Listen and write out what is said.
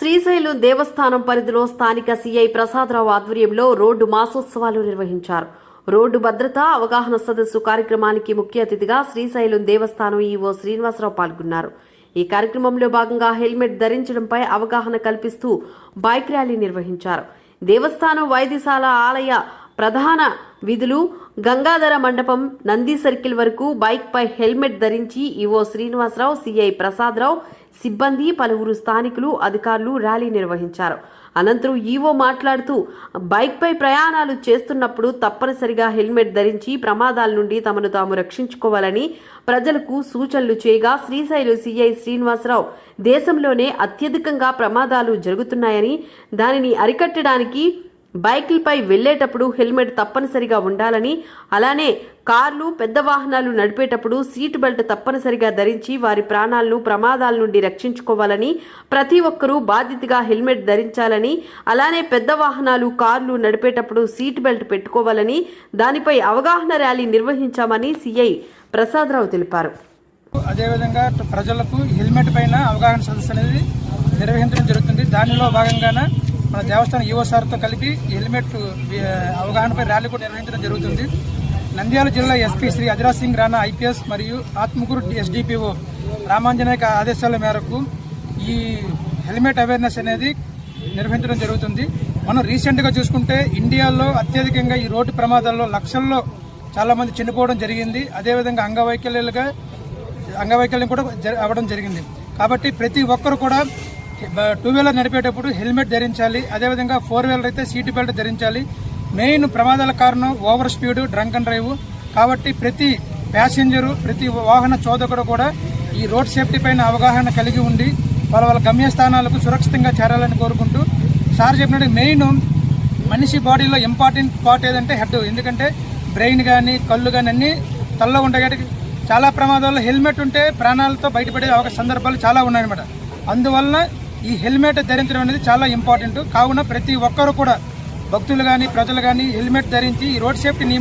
శ్రీశైలం దేవస్థానం పరిధిలో స్థానిక సీఐ ప్రసాదరావు ఆధ్వర్యంలో రోడ్డు మాసోత్సవాలు నిర్వహించారు. రోడ్డు భద్రత అవగాహన సదస్సు కార్యక్రమానికి ముఖ్య అతిథిగా శ్రీశైలం దేవస్థానం ఈవో శ్రీనివాసరావు పాల్గొన్నారు. ఈ కార్యక్రమంలో భాగంగా హెల్మెట్ ధరించడంపై అవగాహన కల్పిస్తూ బైక్ ర్యాలీ నిర్వహించారు. దేవస్థానం వైద్యశాల ఆలయ ప్రధాన విధులు గంగాధర మండపం నంది సర్కిల్ వరకు బైక్పై హెల్మెట్ ధరించి ఈవో శ్రీనివాసరావు సిఐ ప్రసాదరావు సిబ్బంది పలువురు స్థానికులు అధికారులు ర్యాలీ నిర్వహించారు. అనంతరం ఈవో మాట్లాడుతూ బైక్పై ప్రయాణాలు చేస్తున్నప్పుడు తప్పనిసరిగా హెల్మెట్ ధరించి ప్రమాదాల నుండి తమను తాము రక్షించుకోవాలని ప్రజలకు సూచనలు చేయగా శ్రీశైలు సిఐ శ్రీనివాసరావు దేశంలోనే అత్యధికంగా ప్రమాదాలు జరుగుతున్నాయని దానిని అరికట్టడానికి బైకులపై వెళ్ళేటప్పుడు హెల్మెట్ తప్పనిసరిగా ఉండాలని అలానే కార్లు పెద్ద వాహనాలు నడిపేటప్పుడు సీట్ బెల్ట్ తప్పనిసరిగా ధరించి వారి ప్రాణాలను ప్రమాదాల నుండి రక్షించుకోవాలని ప్రతి ఒక్కరూ బాధ్యతగా హెల్మెట్ ధరించాలని అలానే పెద్ద వాహనాలు కార్లు నడిపేటప్పుడు సీట్ బెల్ట్ పెట్టుకోవాలని దానిపై అవగాహన ర్యాలీ నిర్వహించామని సీఐ ప్రసాదరావు తెలిపారు. అదేవిధంగా ప్రజలకు హెల్మెట్ పైన అవగాహన సదస్సు అనేది నిర్వహించడం జరుగుతుంది. దానిలో భాగంగానే మన దేవస్థానం యువ సార్తో కలిపి హెల్మెట్ అవగాహనపై ర్యాలీ కూడా నిర్వహించడం జరుగుతుంది. నంద్యాల జిల్లా ఎస్పీ శ్రీ అజరాజ్ సింగ్ రాణా ఐపీఎస్ మరియు ఆత్మకూరు ఎస్డిపిఓ రామాంజనేయ ఆదేశాల మేరకు ఈ హెల్మెట్ అవేర్నెస్ అనేది నిర్వహించడం జరుగుతుంది. మనం రీసెంట్గా చూసుకుంటే ఇండియాలో అత్యధికంగా ఈ రోడ్డు ప్రమాదాల్లో లక్షల్లో చాలామంది చనిపోవడం జరిగింది. అదేవిధంగా అంగవైకల్యాలుగా అంగవైకల్యం కూడా అవ్వడం జరిగింది. కాబట్టి ప్రతి ఒక్కరు కూడా టూ వీలర్ నడిపేటప్పుడు హెల్మెట్ ధరించాలి. అదేవిధంగా ఫోర్ వీలర్ అయితే సీటు బెల్ట్ ధరించాలి. మెయిన్ ప్రమాదాల కారణం over speed drunk and drive కాబట్టి ప్రతి ప్యాసింజరు ప్రతి వాహన చోదకుడు కూడా ఈ రోడ్ సేఫ్టీ పైన అవగాహన కలిగి ఉండి వాళ్ళ వాళ్ళ గమ్యస్థానాలకు సురక్షితంగా చేరాలని కోరుకుంటూ సార్ చెప్పినట్టు మెయిన్ మనిషి బాడీలో ఇంపార్టెంట్ పార్ట్ ఏదంటే హెడ్ ఎందుకంటే బ్రెయిన్ కానీ కళ్ళు కానీ అన్నీ తల్లో ఉంటాయి చాలా ప్రమాదాల్లో హెల్మెట్ ఉంటే ప్రాణాలతో బయటపడే అవకాశ సందర్భాలు చాలా ఉన్నాయన్నమాట. అందువల్ల ఈ హెల్మెట్ ధరించడం అనేది చాలా ఇంపార్టెంట్. కావున ప్రతి ఒక్కరు కూడా భక్తులు కానీ ప్రజలు కానీ హెల్మెట్ ధరించి ఈ రోడ్ సేఫ్టీ నియమ